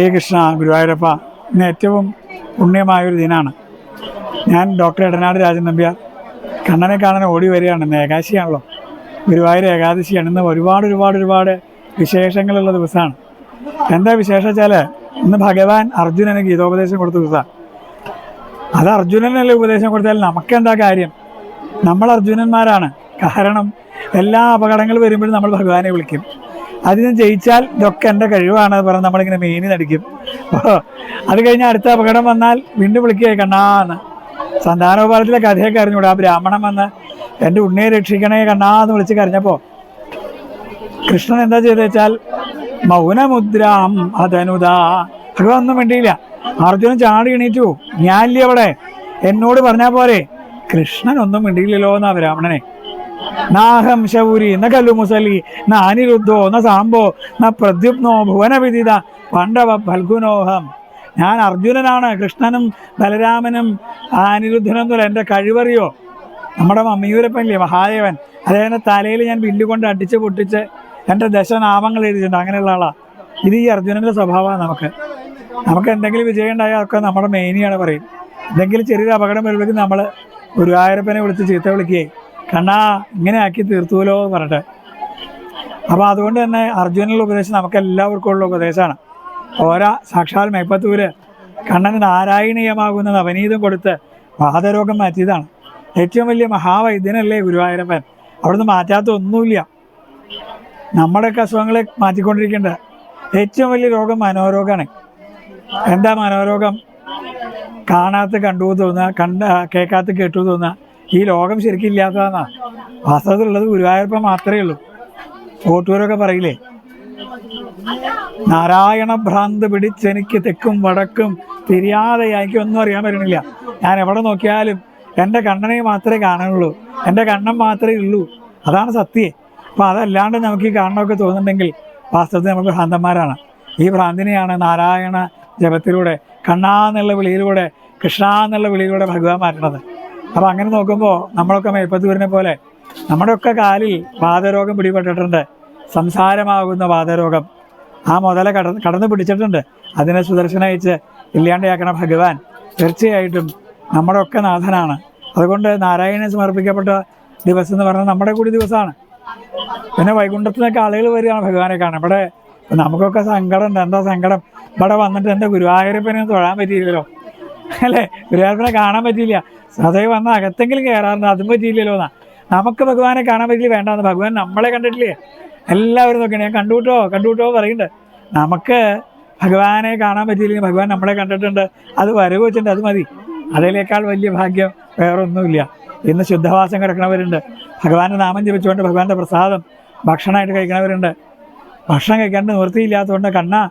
ഹരേ കൃഷ്ണ ഗുരുവായൂരപ്പ ഇന്ന് ഏറ്റവും പുണ്യമായൊരു ദിനമാണ് ഞാൻ ഡോക്ടർ എടനാട് രാജൻ നമ്പ്യാർ കണ്ണനെ കാണാൻ ഓടി വരികയാണ് ഇന്ന് ഏകാശിയാണല്ലോ ഗുരുവായൂർ ഏകാദശിയാണ്. ഇന്ന് ഒരുപാട് ഒരുപാട് ഒരുപാട് വിശേഷങ്ങളുള്ള ദിവസമാണ്. എന്താ വിശേഷം വെച്ചാൽ ഇന്ന് ഭഗവാൻ അർജുനന് ഗീതോപദേശം കൊടുത്ത ദിവസമാണ് അത് അർജുനനല്ലേ ഉപദേശം കൊടുത്താൽ നമുക്കെന്താ കാര്യം? നമ്മൾ അർജുനന്മാരാണ്. കാരണം എല്ലാ അപകടങ്ങളും വരുമ്പോഴും നമ്മൾ ഭഗവാനെ വിളിക്കും. അതിന് ജയിച്ചാൽ ഇതൊക്കെ എന്റെ കഴിവാണ് പറഞ്ഞ് നമ്മളിങ്ങനെ മീനി നടിക്കും. അപ്പോൾ അത് കഴിഞ്ഞ് അടുത്ത അപകടം വന്നാൽ വീണ്ടും വിളിക്കുക കണ്ണാന്ന് സന്താനോപാലത്തിലെ കഥയൊക്കെ അറിഞ്ഞൂടെ ആ ബ്രാഹ്മണൻ വന്ന് എന്റെ ഉണ്ണിയെ രക്ഷിക്കണേ കണ്ണാന്ന് വിളിച്ച് കരഞ്ഞപ്പോൾ കൃഷ്ണൻ എന്താ ചെയ്തെന്ന് വെച്ചാൽ മൗനമുദ്രാം അതനുദാ ഭഗവാൻ ഒന്നും വേണ്ടിയില്ല അർജുനൻ ചാടി എണീറ്റു. ഞാനില്ലേ അവിടെ? എന്നോട് പറഞ്ഞാൽ പോരെ. കൃഷ്ണൻ ഒന്നും വേണ്ടിയില്ലല്ലോ എന്നാ ബ്രാഹ്മണനെ. നാഹം ശൗരി ന മുസലി ന അനിരുദ്ധോ ന സാംബോ ന പ്രദ്യുപ്നോ ഭുവനവിദിത പണ്ഡവ ഫൽഗുനോഹം. ഞാൻ അർജുനനാണ് കൃഷ്ണനും ബലരാമനും ആ എന്നുള്ള എന്റെ കഴിവറിയോ? നമ്മുടെ മമ്മിയൂരപ്പനില്ലേ മഹാദേവൻ അദ്ദേഹത്തിന്റെ തലയിൽ ഞാൻ വില്ല് കൊണ്ട് അടിച്ച് പൊട്ടിച്ച് എന്റെ ദശനാമങ്ങൾ എഴുതിയിട്ടുണ്ട്. അങ്ങനെയുള്ള ആളാണ് ഇത് ഈ അർജുനന്റെ സ്വഭാവമാണ് നമുക്ക്. നമുക്ക് എന്തെങ്കിലും വിജയം ഉണ്ടായാൽ ഒക്കെ നമ്മുടെ മെയിനിയാണ് പറയും. എന്തെങ്കിലും ചെറിയൊരു അപകടം വരുമ്പോഴേക്കും നമ്മൾ ഗുരുവായൂരപ്പനെ വിളിച്ച് ചീത്ത വിളിക്കുകയെ കണ്ണാ ഇങ്ങനെ ആക്കി തീർത്തുവല്ലോ എന്ന് പറഞ്ഞിട്ട് അപ്പോൾ അതുകൊണ്ട് തന്നെ അർജുനുള്ള ഉപദേശം നമുക്ക് എല്ലാവർക്കും ഉള്ള ഉപദേശമാണ്. ഓരാ സാക്ഷാൽ മേപ്പത്തൂര് കണ്ണന് നാരായണീയമാകുന്ന നവനീതം കൊടുത്ത് വാതരോഗം മാറ്റിയതാണ്. ഏറ്റവും വലിയ മഹാവൈദ്യനല്ലേ ഗുരുവായൂരപ്പൻ. അവിടുന്ന് മാറ്റാത്ത ഒന്നുമില്ല നമ്മുടെയൊക്കെ അസുഖങ്ങളെ മാറ്റിക്കൊണ്ടിരിക്കേണ്ട ഏറ്റവും വലിയ രോഗം മനോരോഗമാണ് എന്താ മനോരോഗം? കാണാത്ത കണ്ടു തോന്നുക കണ്ട കേൾക്കാത്ത കേട്ടു തോന്നുക ഈ ലോകം ശരിക്കും ഇല്ലാത്തതാന്നാ. വാസ്തവത്തിലുള്ളത് ഗുരുവായൂരപ്പൻ മാത്രമേ ഉള്ളൂ. കോട്ടൂരൊക്കെ പറയില്ലേ? നാരായണ ഭ്രാന്ത് പിടിച്ചെനിക്ക് തെക്കും വടക്കും തിരിയാതെ എനിക്കൊന്നും അറിയാൻ പറ്റണില്ല. ഞാൻ എവിടെ നോക്കിയാലും എന്റെ കണ്ണനെ മാത്രമേ കാണുള്ളൂ. എന്റെ കണ്ണൻ മാത്രമേ ഉള്ളൂ. അതാണ് സത്യം. അപ്പോൾ അതല്ലാണ്ട് നമുക്ക് ഈ കാണണമൊക്കെ തോന്നുന്നുണ്ടെങ്കിൽ വാസ്തവത്തിൽ നമുക്ക് ഭ്രാന്തന്മാരാണ്. ഈ ഭ്രാന്തിനെയാണ് നാരായണ ജപത്തിലൂടെ കണ്ണാന്നുള്ള വിളിയിലൂടെ കൃഷ്ണ എന്നുള്ള വിളിയിലൂടെ ഭഗവാൻ മാറ്റണത്. അപ്പോൾ അങ്ങനെ നോക്കുമ്പോൾ നമ്മളൊക്കെ മേപ്പത്തൂരിനെ പോലെ നമ്മുടെയൊക്കെ കാലിൽ വാതരോഗം പിടിപെട്ടിട്ടുണ്ട്. സംസാരമാകുന്ന വാതരോഗം. ആ മുതല കട കടന്നു പിടിച്ചിട്ടുണ്ട്. അതിനെ സുദർശനയച്ച് ഇല്ലാണ്ടയാക്കണ ഭഗവാൻ തീർച്ചയായിട്ടും നമ്മുടെ ഒക്കെ നാഥനാണ്. അതുകൊണ്ട് നാരായണനെ സമർപ്പിക്കപ്പെട്ട ദിവസം എന്ന് പറഞ്ഞാൽ നമ്മുടെ കൂടി ദിവസമാണ്. പിന്നെ വൈകുണ്ഠത്തിനൊക്കെ ആളുകൾ വരികയാണ് ഭഗവാനെ കാണാൻ. ഇവിടെ നമുക്കൊക്കെ സങ്കടം ഉണ്ട് എന്താ സങ്കടം? ഇവിടെ വന്നിട്ട് എന്റെ ഗുരുവായൂരപ്പനെ തൊഴാൻ പറ്റിയില്ലല്ലോ. അല്ലേ? ഗുരുവായൂരപ്പനെ കാണാൻ പറ്റിയില്ല. സദൈവ് വന്ന അകത്തെങ്കിലും കയറാറുണ്ട് അതും പറ്റിയില്ലല്ലോ എന്നാ. നമുക്ക് ഭഗവാനെ കാണാൻ പറ്റില്ല വേണ്ടെന്ന്. ഭഗവാൻ നമ്മളെ കണ്ടിട്ടില്ലേ? എല്ലാവരും നോക്കണേ ഞാൻ കണ്ടുവിട്ടോ കണ്ടുവിട്ടോ പറയുന്നുണ്ട്. നമുക്ക് ഭഗവാനെ കാണാൻ പറ്റിയില്ലെങ്കിൽ ഭഗവാൻ നമ്മളെ കണ്ടിട്ടുണ്ട്. അത് വരവ് വെച്ചിട്ടുണ്ട്. അത് മതി. അതിനേക്കാൾ വലിയ ഭാഗ്യം വേറൊന്നുമില്ല. ഇന്ന് ശുദ്ധവാസം കിടക്കണവരുണ്ട് ഭഗവാന്റെ നാമം ജപിച്ചുകൊണ്ട് ഭഗവാന്റെ പ്രസാദം ഭക്ഷണമായിട്ട് കഴിക്കണവരുണ്ട് ഭക്ഷണം കഴിക്കാണ്ട് നിവൃത്തിയില്ലാത്തതുകൊണ്ട് കണ്ണ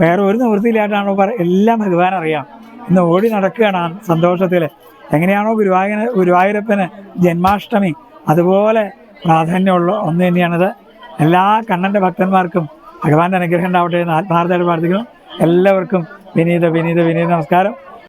വേറെ ഒരു നിവൃത്തിയില്ലായിട്ടാണോ പറ എല്ലാം ഭഗവാൻ അറിയാം ഇന്ന് ഓടി നടക്കുകയാണ് സന്തോഷത്തിൽ എങ്ങനെയാണോ ഗുരുവായൂര ഗുരുവായൂരപ്പന് ജന്മാഷ്ടമി അതുപോലെ പ്രാധാന്യമുള്ള ഒന്ന് തന്നെയാണിത്. എല്ലാ കണ്ണന്റെ ഭക്തന്മാർക്കും ഭഗവാന്റെ അനുഗ്രഹം ഉണ്ടാവട്ടെ എന്ന് ആത്മാർത്ഥമായിട്ട് പ്രാർത്ഥിക്കുന്നു. എല്ലാവർക്കും വിനീത വിനീത വിനീത നമസ്കാരം.